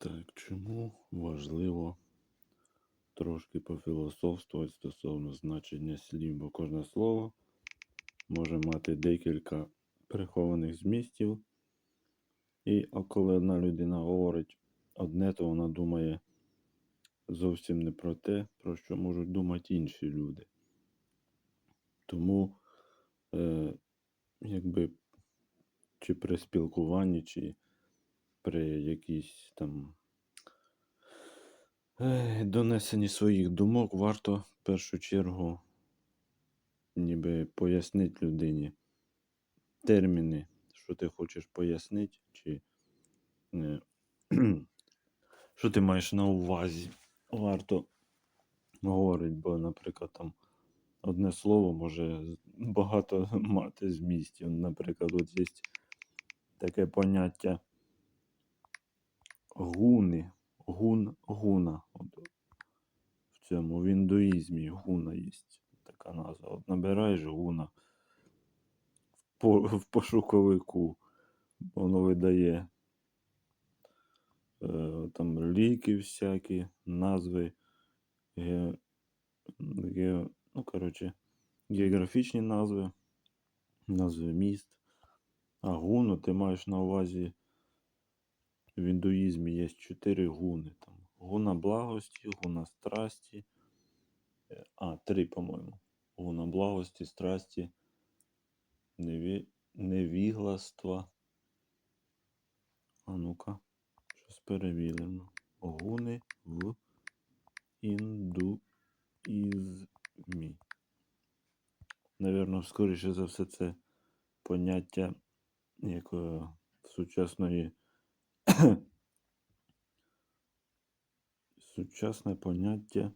Так, чому важливо трошки пофілософствувати стосовно значення слів, бо кожне слово може мати декілька прихованих змістів. І коли одна людина говорить одне, то вона думає зовсім не про те, про що можуть думати інші люди. Тому, е, якби, чи при спілкуванні, чи при якійсь там донесенні своїх думок варто в першу чергу ніби пояснити людині терміни, що ти хочеш пояснити, чи е, що ти маєш на увазі. Варто говорити, бо, наприклад, там одне слово може багато мати змістів. Наприклад, от є таке поняття гуни, гун, гуна. От в цьому в індуїзмі гуна є така назва. От набираєш гуна в, по, в пошуковику, воно видає е, там ліки всякі, назви, ге, ге, ну, коротше, географічні назви, назви міст. А гуну ти маєш на увазі в індуїзмі є чотири гуни. Там. Гуна благості, гуна страсті. е, А, три, по-моєму. Гуна благості, страсті, неві... невігластва. А ну-ка, щось перевіримо. Гуни в індуїзмі. Навірно, скоріше за все, це поняття якої сучасної сучасне поняття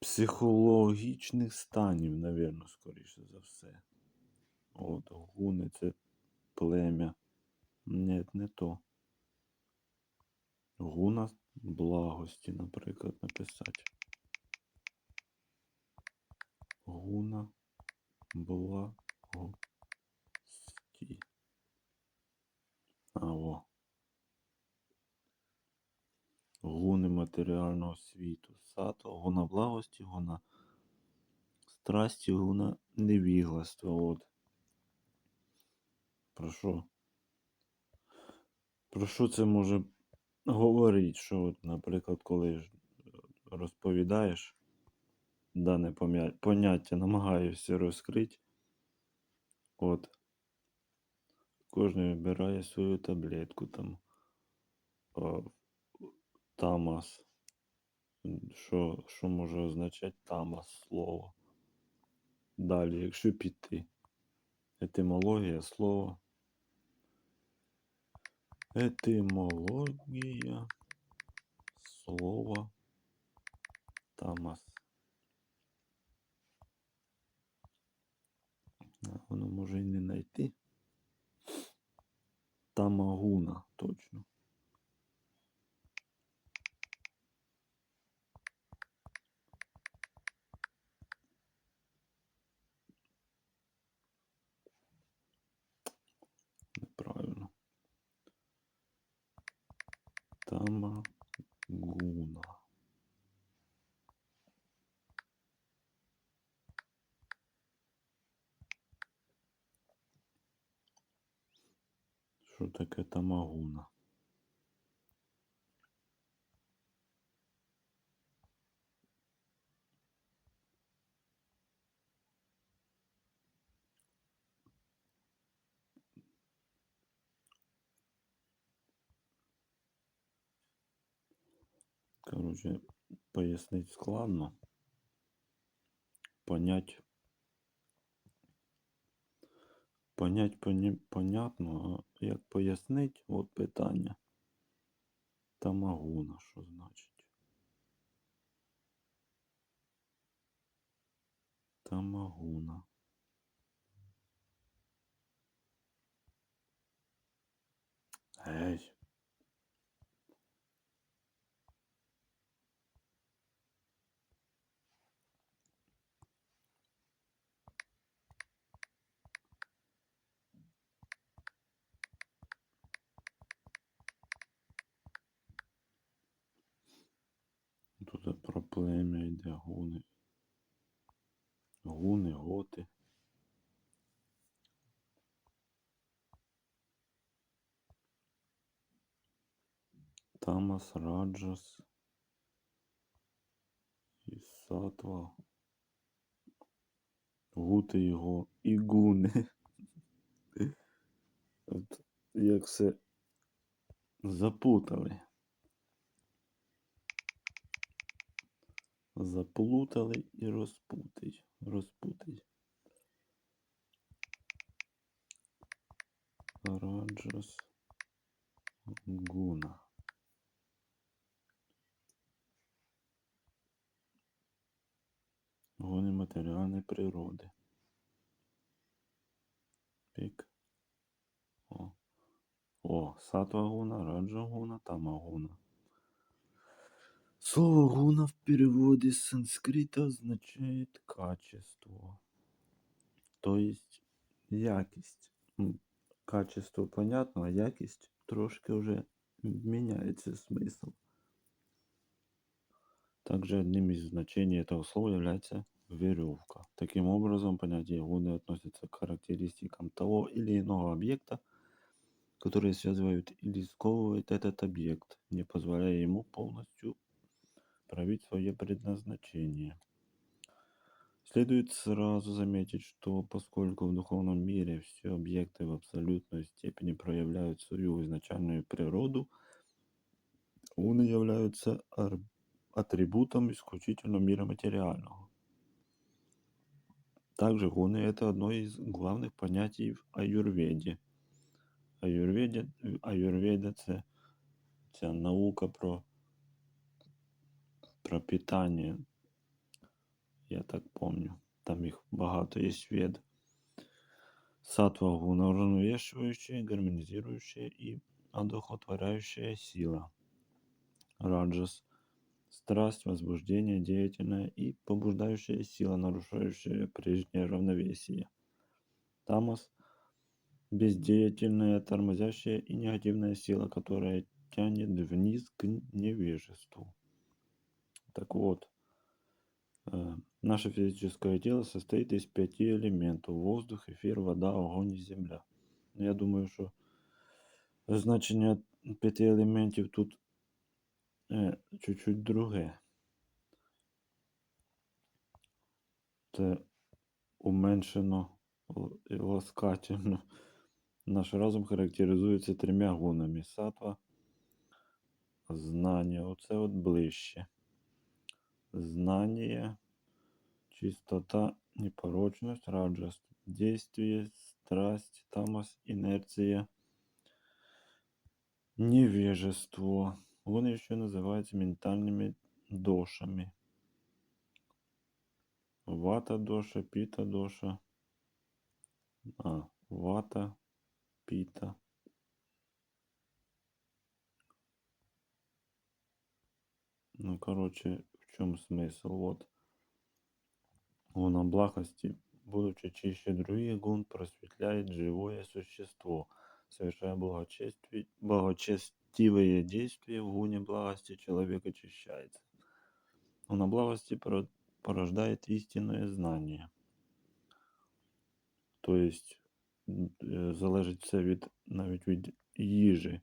психологічних станів, навірно, скоріше за все. От, гуни це плем'я. Ні, не то. Гуна благості, наприклад, написати. Гуна благості. А, о. Гуни матеріального світу. Сато, гуна благості, гуна страсті, гуна невігластва. От. Про що? Про що це може говорити? Що, от, наприклад, коли розповідаєш дане поняття, намагаєшся розкрити, от, кожен вибирає свою таблетку там. Тамас. Що, що може означати тамас слово? Далі, якщо піти. Етимологія слова. Етимологія слова тамас. Воно може і не знайти. Тамагуна, точно. Неправильно. Тамагуна. Що таке тамагуна? Короче, пояснить складно. Понять. Понять понятно, а як пояснить, от питання. Тамагуна, що значить? Тамагуна. Гей. Плем'я йде гуни. Гуни, готи. Тамас, Раджас. І Сатва. Гути його і гуни. От як все запутали. Заплутали і розпутать. Розпутать. Раджас Гуна. Гуни матеріальної природи. Пік. О. О, сатва гуна, раджа гуна, тама гуна. Слово гуна в переводе с санскрита означает качество. То есть якість. М, Качество понятно, а якість трошки вже меняется смысл. Также одним из значений этого слова является веревка. Таким образом, понятие гуны относится к характеристикам того или иного объекта, которые связывают или сковывают этот объект, не позволяя ему полностью проявить свое предназначение. Следует сразу заметить, что поскольку в духовном мире все объекты в абсолютной степени проявляют свою изначальную природу, уны являются атрибутом исключительно мира материального. Также гуны – это одно из главных понятий в аюрведе. Аюрведа – це, ця наука про, про питання. Я так помню. Там їх багато є вед. Сатва гуна – уравновешивающая, гармонизирующая и одухотворяющая сила. Раджас – страсть, возбуждение, деятельная и побуждающая сила, нарушающая прежнее равновесие. Тамас – бездеятельная, тормозящая и негативная сила, которая тянет вниз к невежеству. Так вот, э, наше физическое тело состоит из пяти элементов. Воздух, эфир, вода, огонь и земля. Я думаю, що значення п'яти елементів тут е, чуть-чуть друге. Це уменшено л- і ласкательно. Наш разум характеризується трьома гунами. Сатва, знання. Оце от ближче. Знание, чистота, непорочность, раджас, действие, страсть, тамас, инерция, невежество. Он еще называется ментальными дошами. Вата доша, пита доша. А, вата, пита. Ну, короче, в чем смысл? Вот. Гуна благости, будучи чище других гун, просветляет живое существо, совершая благочестивые действия в гуне благости, человек очищается. Гуна благости поро- порождает истинное знание. То есть е, залежить все від навіть від їжі.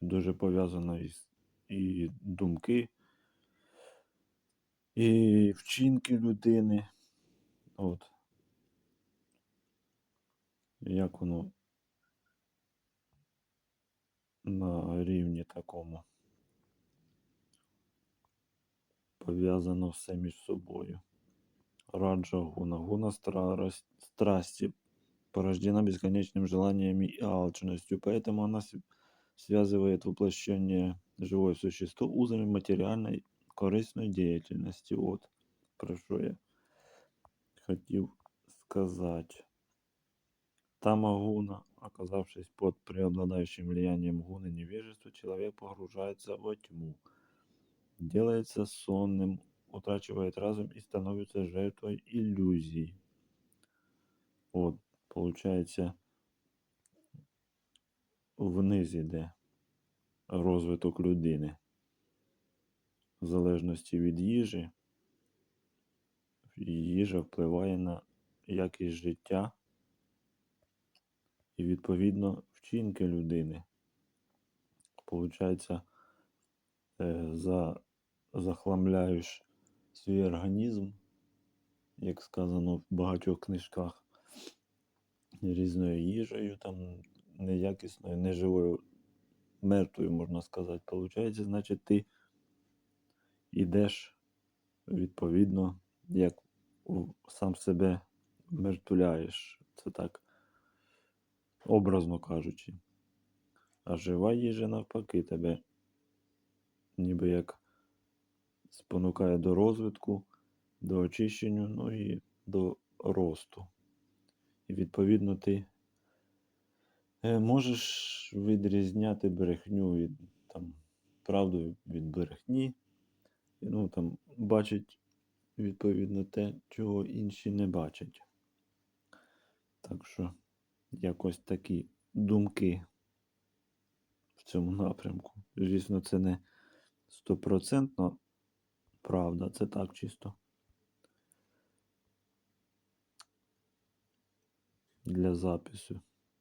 Дуже пов'язано із і думки, і вчинки людини. От. Як воно на рівні такому пов'язано все між собою. Раджа гуна. Гуна страс- страсти порождена бесконечным желаниями и алчностью, поэтому она св- связывает воплощение живое существо узами материальной корисної деятельности. Вот про що я хотів сказати. Тамагуна, оказавшись под преобладающим влиянием гуны невежества, человек погружается во тьму, делается сонным, утрачивает разум и становится жертвой иллюзий. Вот, получается, вниз іде розвиток людини. В залежності від їжі, їжа впливає на якість життя і, відповідно, вчинки людини. Получається, е, за, захламляєш свій організм, як сказано в багатьох книжках, різною їжею, там неякісною, неживою, мертвою, можна сказати. Получається, значить, ти йдеш відповідно, як сам себе мертвляєш. Це так, образно кажучи. А жива їжа навпаки тебе ніби як спонукає до розвитку, до очищення, ну і до росту. І відповідно ти е, можеш відрізняти брехню від там, правду від брехні. Ну, там, бачить відповідно те, чого інші не бачать. Так що якось такі думки в цьому напрямку. Звісно, це не стопроцентно правда, це так чисто. Для запису.